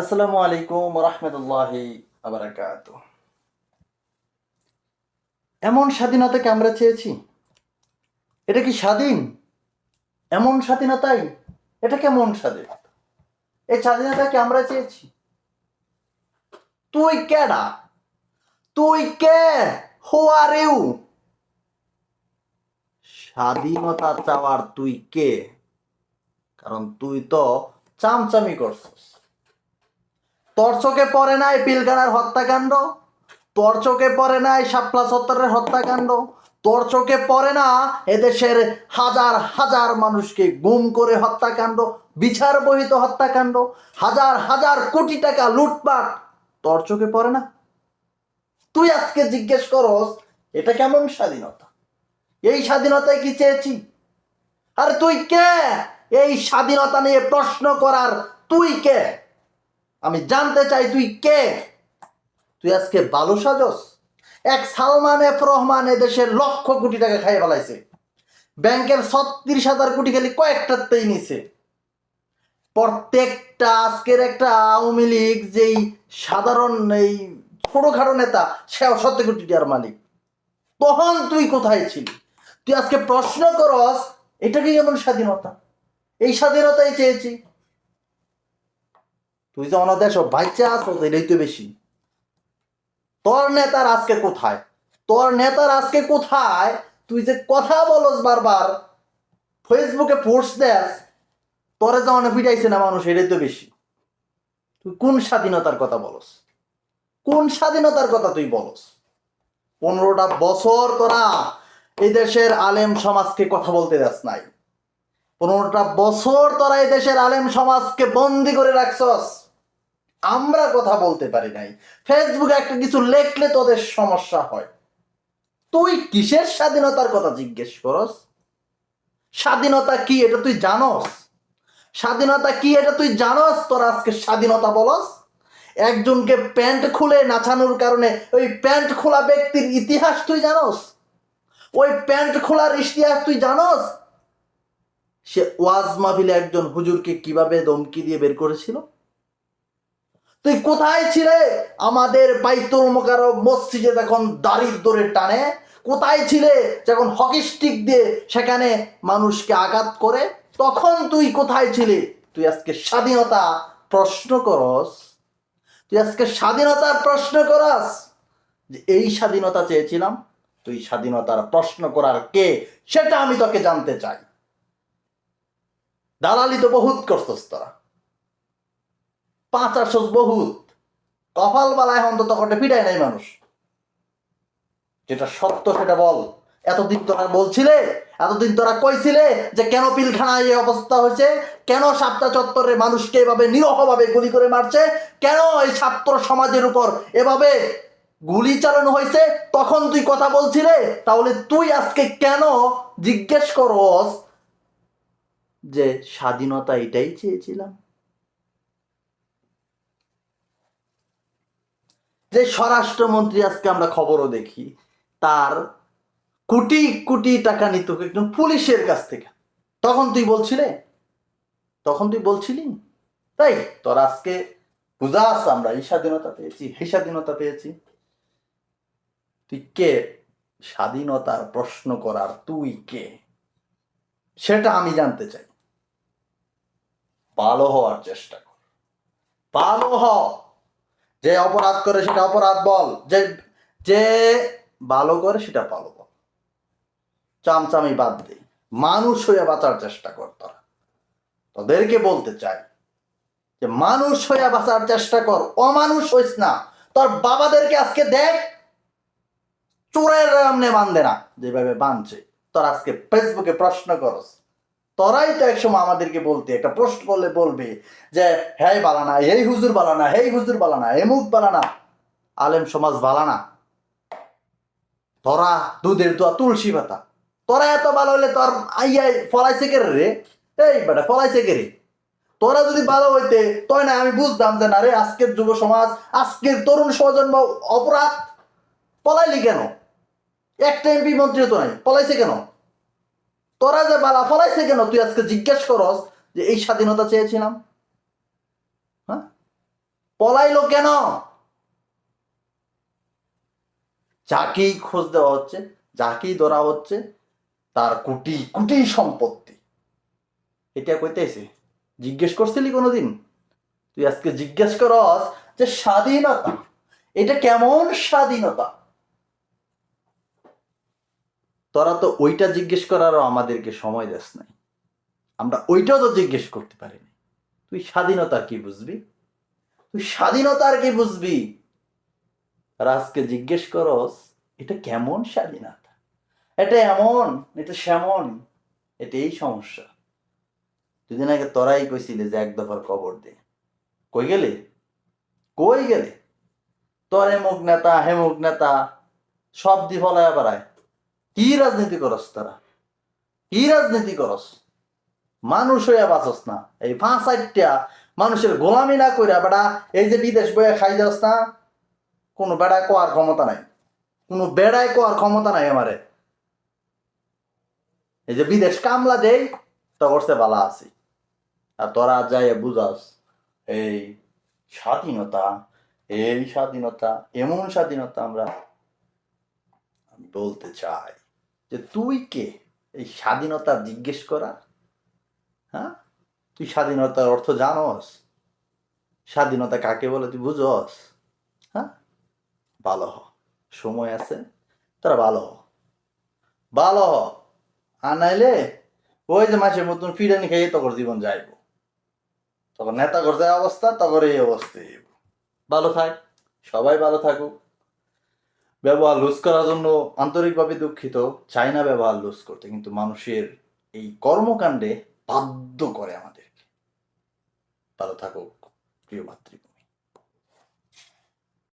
আসসালামু আলাইকুম রহমতুল্লাহি আবরাকাত এমন স্বাধীনতাকে আমরা চেয়েছি? এটা কি স্বাধীন? এমন স্বাধীনতাই? এটা কেমন স্বাধীনতা এই স্বাধীনতাকে আমরা চেয়েছি। তুই কেডা তুই কে? হু আর ইউ স্বাধীনতা চাওয়ার তুই কে? কারণ তুই তো চামচামি করছিস। তোর চোখে পড়ে নাই পিলখানার হত্যাকাণ্ড? তোর চোখে পড়ে নাই শাপলা সত্তরের হত্যাকাণ্ড? তোর চোখে পড়ে না এদেশের হাজার হাজার মানুষকে গুম করে হত্যাকাণ্ড, বিচার বহিত হত্যাকাণ্ড, হাজার হাজার কোটি টাকা লুটপাট? তোর চোখে পড়ে না? তুই আজকে জিজ্ঞেস করস, এটা কেমন স্বাধীনতা? এই স্বাধীনতায় কি চেয়েছি? আর তুই কে? এই স্বাধীনতা নিয়ে প্রশ্ন করার তুই কে? আমি জানতে চাই তুই কে? তুই আজকে বালু সাজস? এক সালমান এফ রহমান এদেশের লক্ষ কোটি টাকা খাইয়ে ফেলাইছে। ব্যাংকের ছত্রিশ হাজার কোটি খালি কয়েকটাতেই নিছে। প্রত্যেকটা আজকের একটা আওয়ামী লীগ যেই সাধারণ এই ছোটখাটো নেতা, সেও সত্য কোটি টাকার মালিক। তখন তুই কোথায় ছিলি? তুই আজকে প্রশ্ন করস, এটা কি এমন স্বাধীনতা? এই স্বাধীনতাই চেয়েছি। তুই যে অনাদেশ বাচ্চা আসো এটাই তো বেশি। তোর নেতার আজকে কোথায়? তোর নেতার আজকে কোথায়? তুই যে কথা বলস বারবার, ফেসবুকে পোস্ট দেস, তোরে যে অনেক পিটাইছে না মানুষ, এটাই তো বেশি। তুই কোন স্বাধীনতার কথা বলস? কোন স্বাধীনতার কথা তুই বলস? পনেরোটা বছর তোরা এই দেশের আলেম সমাজকে কথা বলতে দাস নাই। পনেরোটা বছর তোরা এই দেশের আলেম সমাজকে বন্দি করে রাখছস। আমরা কথা বলতে পারি নাই। ফেসবুকে একটা কিছু লেখলে তোদের সমস্যা হয়। তুই কিসের স্বাধীনতার কথা জিজ্ঞেস করস? স্বাধীনতা কি এটা তুই জানস? স্বাধীনতা কি এটা তুই জানস? তোর আজকে স্বাধীনতা বলস? একজনকে প্যান্ট খুলে নাচানোর কারণে ওই প্যান্ট খোলা ব্যক্তির ইতিহাস তুই জানস? ওই প্যান্ট খোলার ইতিহাস তুই জানস? সে ওয়াজ মাহফিলে একজন হুজুরকে কীভাবে দমকি দিয়ে বের করেছিল? তুই কোথায় ছিলে? আমাদের বাইতুল মোকার মসজিদে যখন দারিদ্রের টানে, কোথায় ছিলে? যখন হকি স্টিক দিয়ে সেখানে মানুষকে আঘাত করে, তখন তুই কোথায় ছিলি? তুই আজকে স্বাধীনতা প্রশ্ন করস। তুই আজকে স্বাধীনতার প্রশ্ন করস যে এই স্বাধীনতা চেয়েছিলাম, তুই স্বাধীনতার প্রশ্ন করার কে সেটা আমি তোকে জানতে চাই। দালালি তো বহুত করছস তোরা। পাঁচ আটশো বহুত। কপাল বালায় অন্তত কটে পিটায় নাই মানুষ। যেটা সত্য সেটা বল। এতদিন তোরা বলছিলে, এতদিন তোরা কইছিলে যে কেন পিলখানায় এই অবস্থা হয়েছে? কেন সাপ্তাহ চত্বরে মানুষকে এভাবে নিরহভাবে গুলি করে মারছে? কেন এই ছাত্র সমাজের উপর এভাবে গুলি চালানো হয়েছে? তখন তুই কথা বলছিলে, তাহলে তুই আজকে কেন জিজ্ঞেস করস যে স্বাধীনতা এটাই চেয়েছিলাম? যে স্বরাষ্ট্রমন্ত্রী আজকে আমরা খবরও দেখি, তার কোটি কোটি টাকা নিত একদম পুলিশের কাছ থেকে। তখন তুই বলছিলে? তখন তুই বলছিলি? তাই তোর আজকে বুঝাস আমরা এই স্বাধীনতা পেয়েছি এই স্বাধীনতা পেয়েছি। তুই কে? স্বাধীনতার প্রশ্ন করার তুই কে? সেটা আমি জানতে চাই। ভালো হওয়ার চেষ্টা কর। ভালো হ যে অপরাধ করে সেটা অপরাধ বল, যে যে ভালো করে সেটা ভালো বল। চামচামি বাদ দে। মানুষ হয়ে বাঁচার চেষ্টা কর তোরা। তোদেরকে বলতে চাই যে মানুষ হয়ে বাঁচার চেষ্টা কর। অমানুষ হইস না। তোর বাবাদেরকে আজকে দেখ, চোরের রামনে বান্ধে না। যেভাবে বাঁধছে। তোর আজকে ফেসবুকে প্রশ্ন করস। তোরাই তো একসময় আমাদেরকে বলতে, একটা পোস্ট করলে বলবে যে হ্যাঁ বালানা এই হুজুর বালানা, হেই হুজুর বালানা এমুক বালানা, আলেম সমাজ বালানা। তোরা দুধের দোয়া তুলসী পাতা। তোরা এত ভালো হলে তোর আইয়াই ফলাইছে কে রে? এই বেটা, ফলাইছে কে রে? তোরা যদি ভালো হইতে, তয় না আমি বুঝতাম যে, না রে, আজকের যুব সমাজ, আজকের তরুণ প্রজন্ম অপরাধ। পলাইলি কেন? একটা এমপি মন্ত্রী তো নাই, পলাইছে কেন? তোরা যে বালা ফলাইছে কেন? তুই আজকে জিজ্ঞেস করস যে এই স্বাধীনতা চেয়েছিলাম। হ্যাঁ? পলাইলো কেন? যাকেই খোঁজ দেওয়া হচ্ছে, যাকেই ধরা হচ্ছে, তার কোটি কোটি সম্পত্তি। এটা কইতেছে জিজ্ঞেস করছিলি কোনোদিন? তুই আজকে জিজ্ঞেস করস যে স্বাধীনতা, এটা কেমন স্বাধীনতা? তোরা তো ওইটা জিজ্ঞেস করারও আমাদেরকে সময় দেস নাই। আমরা ওইটাও তো জিজ্ঞেস করতে পারিনি। তুই স্বাধীনতার কি বুঝবি? তুই স্বাধীনতার কি বুঝবি? আর আজকে জিজ্ঞেস করস, এটা কেমন স্বাধীনতা? এটা এমন, এটা সেমন এটা এই সমস্যা। দুদিন আগে তোরাই কইছিলে যে এক দফার কবর দে। কই গেলে? কই গেলে? তোর এমুক নেতা হেমুক নেতা, সব দি ফলায় বেড়ায়। কি রাজনীতি করস তারা। কি রাজনীতি করস। মানুষ হইয়া বাঁচস না। এই পাঁচ চারটা মানুষের গোলামি না কইরা বেড়া এই যে বিদেশ বইয়া খাই যাস না, কোনো বেড়ায় কোয়ার ক্ষমতা নাই। কোনো বেড়ায় কোয়ার ক্ষমতা নাই আমারে। এই যে বিদেশ কামলা দেই তা করতে বালা আছি। আর তোরা যাই বুঝাস, এই স্বাধীনতা এই স্বাধীনতা, এমন স্বাধীনতা আমরা আমি বলতে চাই। যে তুই কে? এই স্বাধীনতা জিজ্ঞেস করা হ্যাঁ? তুই স্বাধীনতার অর্থ জানস? স্বাধীনতা কাকে বলে তুই বুঝস? হ্যাঁ? ভালো হ। সময় আছে তারা ভালো হ। ভালো হ। আর নাইলে ওই যে মাসের মতন ফিরানি খেয়ে তখন জীবন যাইব। তখন নেতা করতে অবস্থা তখন এই অবস্থা ভালো থাক। সবাই ভালো থাকুক। ব্যবহার লুজ করার জন্য আন্তরিকভাবে দুঃখিত। চাই না ব্যবহার লুজ করতে, কিন্তু মানুষের এই কর্মকাণ্ডে বাধ্য করে আমাদেরকে। ভালো থাকুক, প্রিয় মাতৃ